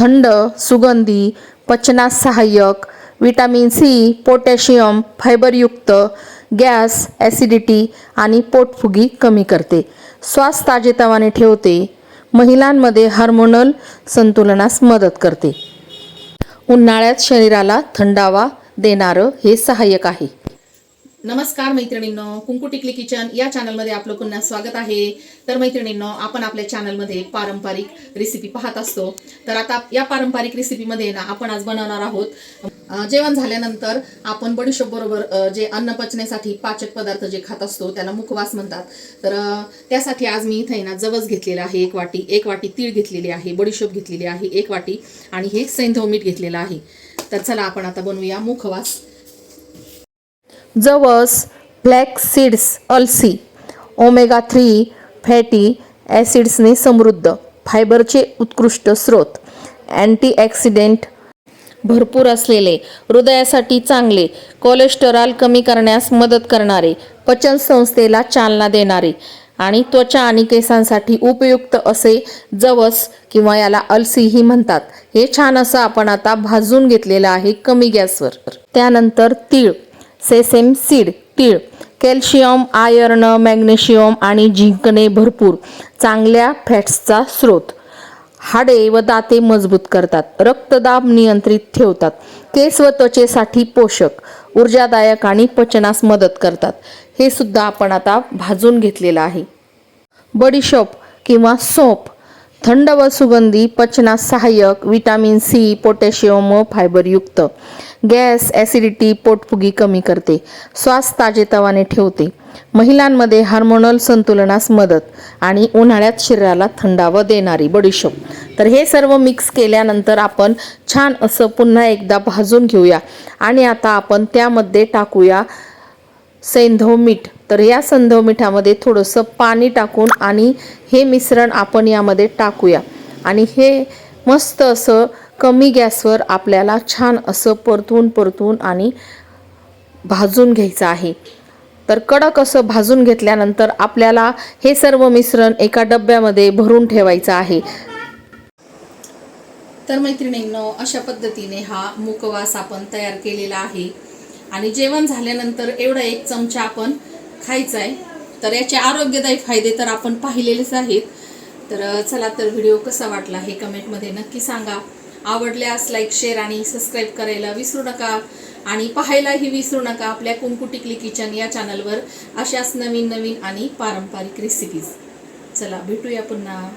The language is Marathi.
थंड सुगंधी पचनास सहाय्यक विटॅमिन सी पोटॅशियम फायबरयुक्त गॅस ॲसिडिटी आणि पोटफुगी कमी करते. श्वास ताजेतवाने ठेवते. महिलांमध्ये हार्मोनल संतुलनास मदत करते. उन्हाळ्यात शरीराला थंडावा देणारं हे सहाय्यक आहे. नमस्कार मैत्रिणींनो कुंकू टिकली किचन या चॅनलमध्ये आपलं पुन्हा स्वागत आहे. तर मैत्रिणींनो आपण आपल्या चॅनलमध्ये पारंपरिक रेसिपी पाहत असतो. तर आता या पारंपरिक रेसिपीमध्ये ना आपण आज बनवणार आहोत. जेवण झाल्यानंतर आपण बडीशोप बरोबर जे अन्न पचण्यासाठी पाचक पदार्थ जे खात असतो त्याला मुखवास म्हणतात. तर त्यासाठी आज मी इथे ना जवस घेतलेला आहे एक वाटी एक वाटी तीळ घेतलेली आहे बडीशोप घेतलेली आहे एक वाटी आणि हे सैंधव मीठ घेतलेलं आहे. तर चला आपण आता बनवूया मुखवास. जवस फ्लॅक्स सीड्स अलसी ओमेगा थ्री फॅटी ॲसिड्सने समृद्ध फायबरचे उत्कृष्ट स्रोत अँटीऑक्सिडेंट भरपूर असलेले हृदयासाठी चांगले कोलेस्टेरॉल कमी करण्यास मदत करणारे पचन संस्थेला चालना देणारे आणि त्वचा आणि केसांसाठी उपयुक्त असे जवस किंवा याला अलसीही म्हणतात. हे छान असं आपण आता भाजून घेतलेलं आहे कमी गॅसवर. त्यानंतर तीळ. सेसेम सीड तीळ कॅल्शियम आयर्न मॅग्नेशियम आणि झिंकने भरपूर चांगल्या फॅट्सचा स्रोत. हाडे व दाते मजबूत करतात रक्तदाब नियंत्रित ठेवतात केस व त्वचेसाठी पोषक ऊर्जादायक आणि पचनास मदत करतात. हे सुद्धा आपण आता भाजून घेतलेलं आहे. बडीशॉप किंवा सोप थंड व सुगंधी पचनास सहाय्यक विटॅमिन सी पोटॅशियम व फायबरयुक्त गॅस ॲसिडिटी पोटफुगी कमी करते. श्वास ताजेतवाने ठेवते. महिलांमध्ये हार्मोनल संतुलनास मदत आणि उन्हाळ्यात शरीराला थंडावं देणारी बडीशोप तर हे सर्व मिक्स केल्यानंतर आपण छान असं पुन्हा एकदा भाजून घेऊया. आणि आता आपण त्यामध्ये टाकूया सैंधव मीठ तर या सैंधव मिठामध्ये थोडंसं पाणी टाकून आणि हे मिश्रण आपण यामध्ये टाकूया. आणि हे मस्त असं कमी गॅसवर आपल्याला छान असं परतून परतून आणि भाजून घ्यायचं आहे. तर कडक असं भाजून घेतल्यानंतर आपल्याला हे सर्व मिश्रण एका डब्यामध्ये भरून ठेवायचं आहे. तर मैत्रिणींनो अशा पद्धतीने हा मुकवास आपण तयार केलेला आहे. आणि जेवण झाल्यानंतर एवढा एक चमचा आपण खायचा आहे तर याचे आरोग्यदायी फायदे तर आपण पाहिलेलेच आहेत. तर चला तर व्हिडिओ कसा वाटला हे कमेंटमध्ये नक्की सांगा. आवडल्यास लाईक शेअर आणि सबस्क्राईब करायला विसरू नका. आणि पाहायलाही विसरू नका आपल्या कुंकू टिकली किचन या चॅनलवर अशाच नवीन नवीन आणि पारंपरिक रेसिपीज चला भेटूया पुन्हा.